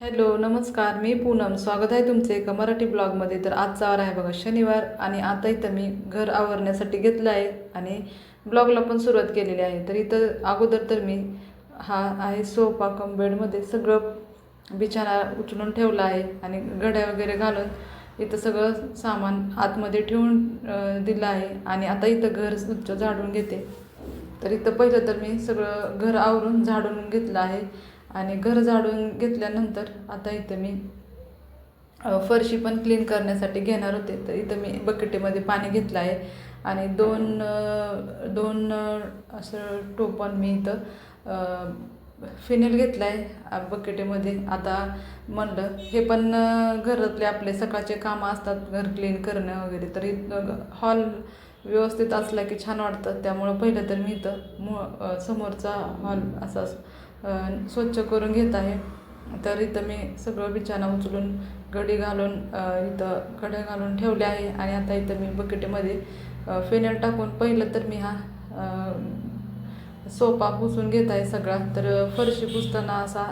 Hello नमस्कार मी पूनम. स्वागत आहे तुमचे एका मराठी ब्लॉगमध्ये. तर आजचा वार आहे बघा शनिवार आणि आता इथं मी घर आवरण्यासाठी घेतलं आहे आणि ब्लॉगला पण सुरुवात केलेली आहे. तर इथं अगोदर तर मी हा आहे सोफा कम बेडमध्ये सगळं बिछाना उचलून ठेवला आहे आणि घड्या वगैरे घालून इथं सगळं सामान आतमध्ये ठेवून दिलं आहे आणि आता इथं घर स्वच्छ झाडून घेते. तर इथं पहिलं तर मी सगळं घर आवरून झाडून घेतलं आहे. आणि घर झाडून घेतल्यानंतर आता इथं मी फरशी पण क्लीन करण्यासाठी घेणार होते. तर इथं मी बकेटीमध्ये पाणी घेतलं आहे. आणि दोन दोन असं टोपण मी इथं फिनेल घेतलं आहे बकेटीमध्ये. आता म्हणलं हे पण घरातले आपले सकाळचे कामं असतात घर क्लीन करणं वगैरे. तर इथं हॉल व्यवस्थित असला की छान वाटतं. त्यामुळं पहिलं तर मी इथं मु समोरचा हॉल असा स्वच्छ करून घेत आहे. तर इथं मी सगळं बिछाना उचलून गडी घालून इथं कड्या घालून ठेवले आहे. आणि आता इथं मी बकेटीमध्ये फेनल टाकून पहिलं तर मी हा सोपा सोफा पुसून घेत आहे सगळा. तर फरशी पुसताना असा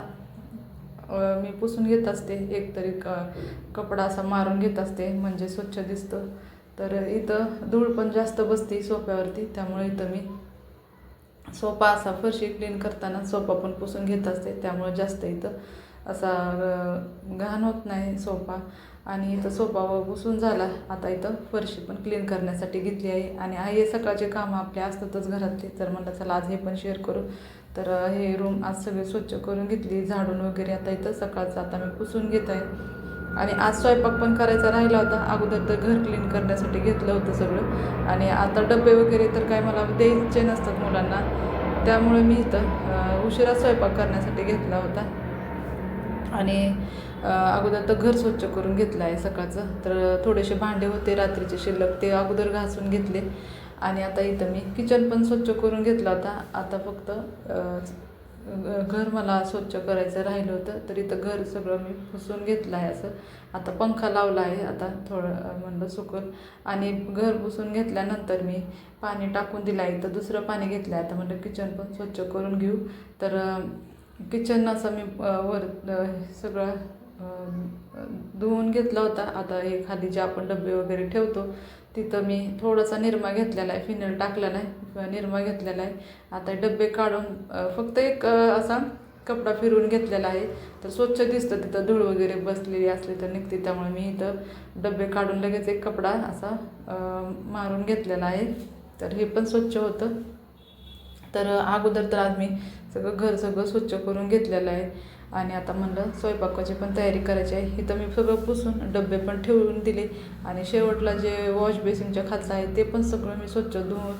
मी पुसून घेत असते. एक तरी क कपडा असा मारून घेत असते म्हणजे स्वच्छ दिसतं. तर इथं धूळ पण जास्त बसते सोप्यावरती. त्यामुळे इथं मी सोफा असा फरशी क्लीन करताना सोफा पण पुसून घेत असते त्यामुळे जास्त इथं असा घाण होत नाही सोफा आणि इथं सोफा पुसून झाला आता इथं फरशी पण क्लीन करण्यासाठी घेतली आहे. आणि हे सकाळचे कामं आपले असतातच घरातले. तर म्हणलं चला आज हे पण शेअर करू. तर हे रूम आज सगळे स्वच्छ करून घेतली. झाडून वगैरे आता इथं सकाळचं आता मी पुसून घेत आहे. आणि आज स्वयंपाक पण करायचा राहिला होता. अगोदर तर घर क्लीन करण्यासाठी घेतलं होतं सगळं. आणि आता डबे वगैरे तर काय मला द्यायचे नसतात मुलांना. त्यामुळे मी इथं उशिरा स्वयंपाक करण्यासाठी घेतला होता. आणि अगोदर तर घर स्वच्छ करून घेतलं आहे सकाळचं. तर थोडेसे भांडे होते रात्रीचे शिल्लक ते अगोदर घासून घेतले. आणि आता इथं मी किचन पण स्वच्छ करून घेतला होता. आता फक्त घर मला स्वच्छ करायचं राहिलं होतं तर इथं घर सगळं मी पुसून घेतलं आहे असं. आता पंखा लावला आहे आता थोडं म्हणलं सुकून. आणि घर पुसून घेतल्यानंतर मी पाणी टाकून दिलं आहे. तर दुसरं पाणी घेतलं आहे आता म्हणलं किचन पण स्वच्छ करून घेऊ. तर किचन असं मी वर सगळं धुवून घेतला होता. आता हे खाली जे आपण डबे वगैरे ठेवतो तिथं मी थोडासा निरमा घेतलेला आहे. फिनेल टाकलेला आहे. निरमा घेतलेला आहे. आता डब्बे डबे काढून फक्त एक असा कपडा फिरवून घेतलेला आहे. तर स्वच्छ दिसतं तिथं धूळ वगैरे बसलेली असली तर निघते. त्यामुळे मी इथं डबे काढून लगेच एक कपडा असा मारून घेतलेला आहे. तर हे पण स्वच्छ होतं. तर अगोदर तर आज मी सगळं घर सगळं स्वच्छ करून घेतलेलं आहे. आणि आता म्हणलं स्वयंपाकाची पण तयारी करायची आहे. इथं मी सगळं पुसून डबे पण ठेवून दिले. आणि शेवटला जे वॉश बेसिनच्या खालचं आहे ते पण सगळं मी स्वच्छ धुवून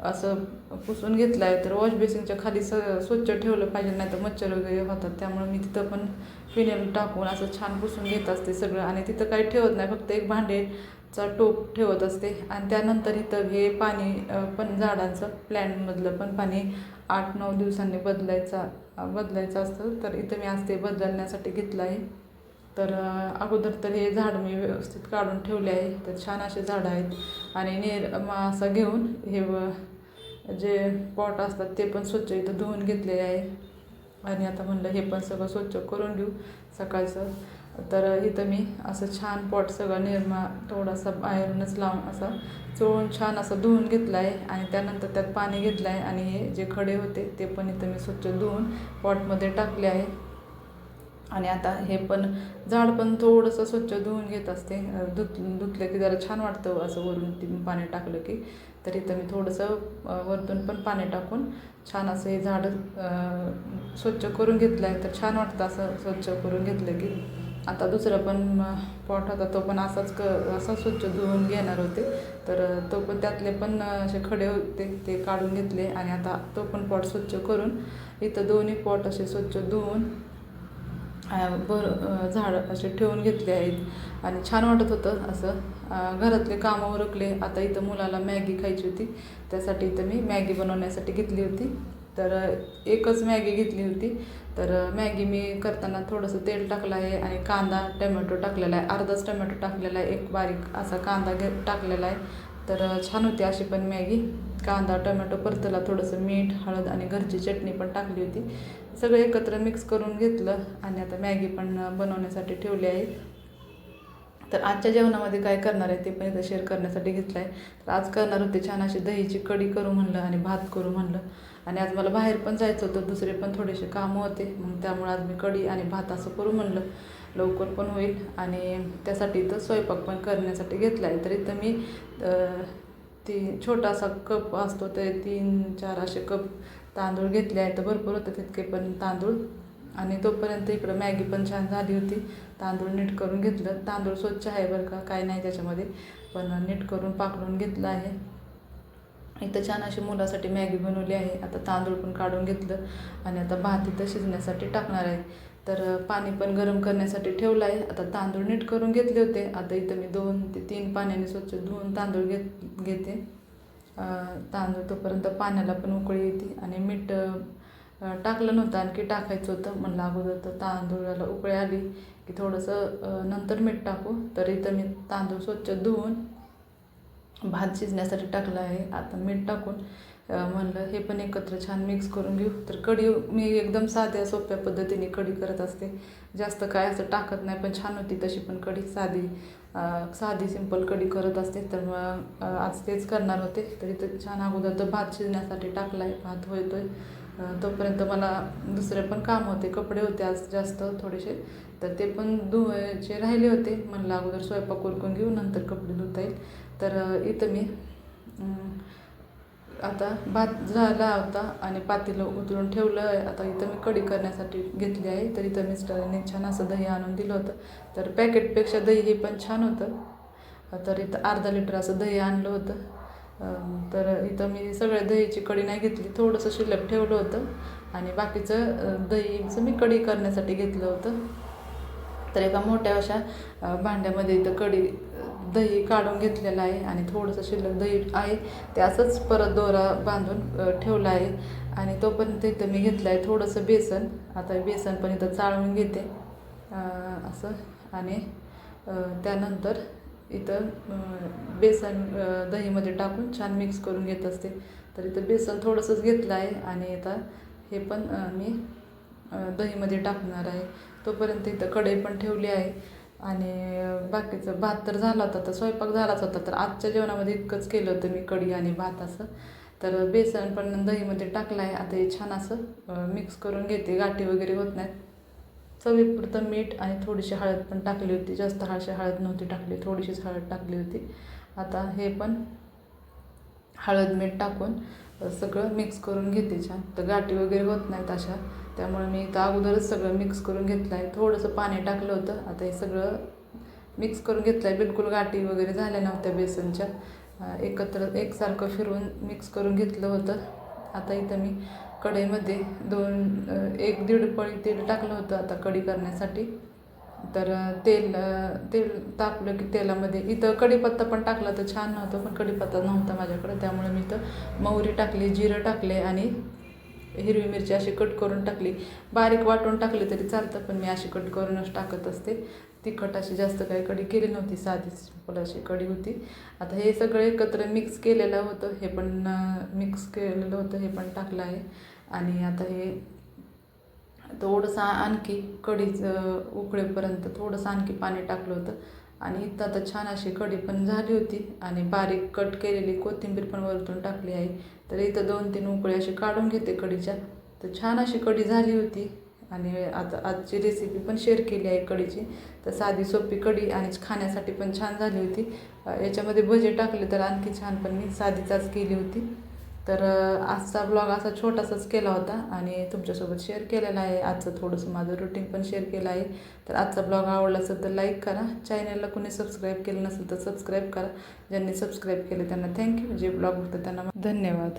असं पुसून घेतलं आहे तर वॉश बेसिनच्या खाली स स्वच्छ ठेवलं पाहिजे नाही तर मच्छर वगैरे होतात. त्यामुळे मी तिथं पण फिनेल टाकून असं छान पुसून घेत असते सगळं. आणि तिथं काही ठेवत नाही फक्त एक भांडेचा टोप ठेवत असते. आणि त्यानंतर इथं हे पाणी पण झाडांचं प्लॅनमधलं पण पाणी आठ नऊ दिवसांनी बदलायचा बदलायचं असतं. तर इथं मी आज ते बदलण्यासाठी घेतलं आहे. तर अगोदर तर हे झाड मी व्यवस्थित काढून ठेवले आहे. तर छान असे झाडं आहेत. आणि नेर मासा असं घेऊन हे व जे पॉट असतात ते पण स्वच्छ इथं धुवून घेतलेले आहे. आणि आता म्हणलं हे पण सगळं स्वच्छ करून घेऊ सकाळचं. तर इथं मी असं छान पॉट सगळं निरमा थोडासा बाहेरूनच लावून असा चोळून छान असं धुवून घेतलं आहे. आणि त्यानंतर त्यात पाणी घेतलं आहे. आणि हे जे खडे होते ते पण इथं मी स्वच्छ धुवून पॉटमध्ये टाकले आहे. आणि आता हे पण झाड पण थोडंसं स्वच्छ धुवून घेत असते. धुत धुतलं की जरा छान वाटतं असं वरून ती पाणी टाकलं की. तर इथं मी थोडंसं वरतून पण पाणी टाकून छान असं हे झाड स्वच्छ करून घेतलं आहे तर छान वाटतं असं स्वच्छ करून घेतलं की. आता दुसरं पण पॉट होता तो पण असाच क असा स्वच्छ धुवून घेणार होते. तर तो पण त्यातले पण असे खडे होते ते काढून घेतले. आणि आता तो पण पॉट स्वच्छ करून इथं दोन्ही पॉट असे स्वच्छ धुवून बर झाडं असे ठेवून घेतले आहेत. आणि छान वाटत होतं असं. घरातले कामं उरकले. आता इथं मुलाला मॅगी खायची होती. त्यासाठी इथं मी मॅगी बनवण्यासाठी घेतली होती. तर एकच मॅगी घेतली होती. तर मॅगी मी करताना थोडंसं तेल टाकलं आहे आणि कांदा टमॅटो टाकलेला आहे. अर्धाच टमॅटो टाकलेला आहे. एक बारीक असा कांदा घे टाकलेला आहे. तर छान होती अशी पण मॅगी. कांदा टोमॅटो परतला थोडंसं मीठ हळद आणि घरची चटणी पण टाकली होती. सगळं एकत्र मिक्स करून घेतलं आणि आता मॅगी पण बनवण्यासाठी ठेवली आहे. तर आजच्या जेवणामध्ये काय करणार आहे ते पण इथं शेअर करण्यासाठी घेतलं आहे तर आज करणार होते छान अशी दहीची कढी करू म्हणलं आणि भात करू म्हणलं. आणि आज मला बाहेर पण जायचं होतं दुसरे पण थोडेसे कामं होते. मग त्यामुळे आज मी कढी आणि भात असं करू म्हणलं. लवकर पण होईल. आणि त्यासाठी इथं स्वयंपाक पण करण्यासाठी घेतला आहे तर इथं मी ती छोटासा कप असतो ते तीन चार असे कप तांदूळ घेतले आहेत. तर भरपूर होतं तितके पण तांदूळ. आणि तोपर्यंत इकडं मॅगी पण छान झाली होती. तांदूळ नीट करून घेतलं. तांदूळ स्वच्छ आहे बरं का? काय नाही त्याच्यामध्ये. पण नीट करून पाकडून घेतलं आहे. इथं छान अशी मुलासाठी मॅगी बनवली आहे. आता तांदूळ पण काढून घेतलं. आणि आता भात इथं शिजण्यासाठी टाकणार आहे. तर पाणी पण गरम करण्यासाठी ठेवलं आहे आता तांदूळ नीट करून घेतले होते. आता इथं मी दोन ते तीन पाण्याने स्वच्छ धुवून तांदूळ घेत घेते. तांदूळ तोपर्यंत पाण्याला पण उकळी येते. आणि मीठ टाकलं नव्हतं. आणखी टाकायचं होतं. म्हणलं अगोदर तर तांदूळाला उकळी आली की थोडंसं नंतर मीठ टाकू. तर इथं मी तांदूळ स्वच्छ धुवून भात शिजण्यासाठी टाकला आहे. आता मीठ टाकून म्हणलं हे पण एकत्र छान मिक्स करून घेऊ. तर कढी मी एकदम साध्या सोप्या पद्धतीने कढी करत असते. जास्त काय असं टाकत नाही पण छान होती तशी पण कढी. साधी साधी सिंपल कढी करत असते. तर मग आज तेच करणार होते. तर इथं छान अगोदर तर भात शिजण्यासाठी टाकला आहे भात होतो आहे तोपर्यंत मला दुसरे पण काम होते. कपडे होते आज जास्त थोडेसे. तर ते पण धुवायचे राहिले होते. म्हणलं अगोदर स्वयंपाक उरकून घेऊ नंतर कपडे धुता येईल. तर इथं मी आता भात झाला होता आणि पातेलं उतरून ठेवलं आहे. आता इथं मी कढी करण्यासाठी घेतली आहे. तर इथं मिस्टरांनी छान असं दही आणून दिलं होतं. तर पॅकेटपेक्षा दही हे पण छान होतं. तर इथं अर्धा लिटर असं दही आणलं होतं. तर इथं मी सगळ्या दहीची कढी नाही घेतली. थोडंसं शिल्लक ठेवलं होतं. आणि बाकीचं दहीचं मी कढी करण्यासाठी घेतलं होतं. तर एका मोठ्या अशा भांड्यामध्ये इथं कढी दही काढून घेतलेलं आहे आणि थोडंसं शिल्लक दही आहे. ते असंच परत दोरा बांधून ठेवला आहे. आणि तोपर्यंत इथं मी घेतलं आहे थोडंसं बेसन. आता बेसन पण इथं चाळून घेते. असं. आणि त्यानंतर इथं बेसन दहीमध्ये टाकून छान मिक्स करून घेत असते. तर इथं बेसन थोडंसंच घेतलं आहे आणि आता हे पण मी दहीमध्ये टाकणार आहे. तोपर्यंत इथं कढई पण ठेवली आहे. आणि बाकीचं भात तर झाला होता तर स्वयंपाक झालाच होता तर आजच्या जेवणामध्ये इतकंच केलं होतं मी कढी आणि भात असं. तर बेसन पण दहीमध्ये टाकलं आहे आता हे छान असं मिक्स करून घेते गाठी वगैरे होत नाहीत. चवीपुरतं मीठ आणि थोडीशी हळद पण टाकली होती जास्त हळशी हळद नव्हती टाकली थोडीशीच हळद टाकली होती. आता हे पण हळद मीठ टाकून सगळं मिक्स करून घेते छान. तर गाठी वगैरे होत नाहीत अशा. त्यामुळे मी इथं अगोदरच सगळं मिक्स करून घेतलं आहे थोडंसं पाणी टाकलं होतं. आता हे सगळं मिक्स करून घेतलं आहे बिलकुल गाठी वगैरे झाल्या नव्हत्या बेसनच्या. एकत्र एकसारखं फिरवून मिक्स करून घेतलं होतं. आता इथं मी कढईमध्ये दोन एक दीड पळी तेल टाकलं होतं आता कढी करण्यासाठी. तर तेल तेल तापलं की तेलामध्ये इथं कढीपत्ता पण टाकला तर छान नव्हतं पण कढीपत्ता नव्हता माझ्याकडे त्यामुळे मी इथं मोहरी टाकली जिरं टाकले आणि हिरवी मिरची अशी कट करून टाकली. बारीक वाटून टाकली तरी चालतं पण मी अशी कट करूनच टाकत असते. तिखट अशी जास्त काही कढी केली नव्हती साधी सिंपल अशी कढी होती. आता हे सगळं एकत्र मिक्स केलेलं होतं हे पण मिक्स केलेलं होतं हे पण टाकलं आहे. आणि आता हे थोडंसं आणखी कढीचं उकळेपर्यंत थोडंसं आणखी पाणी टाकलं होतं. आणि इथं आता छान अशी कढी पण झाली होती आणि बारीक कट केलेली कोथिंबीर पण वरतून टाकली आहे. तर इथं दोन तीन उकळी अशी काढून घेते कढीच्या तर छान अशी कढी झाली होती आणि आता आजची रेसिपी पण शेअर केली आहे कढीची तर साधी सोपी कढी आणि खाण्यासाठी पण छान झाली होती. याच्यामध्ये भजे टाकले तर आणखी छान पण मी साधीचाच केली होती. तर आजचा ब्लॉग असा छोटासाच केला होता आणि तुमच्यासोबत शेअर केलेला आहे. आजचं थोडंसं माझं रुटीन पण शेअर केलं आहे. तर आजचा ब्लॉग आवडला असेल तर लाईक करा. चॅनलला कोणी सबस्क्राईब केलं नसेल तर सबस्क्राईब करा. ज्यांनी सबस्क्राईब केलं त्यांना थँक्यू जे ब्लॉग होतं त्यांना धन्यवाद.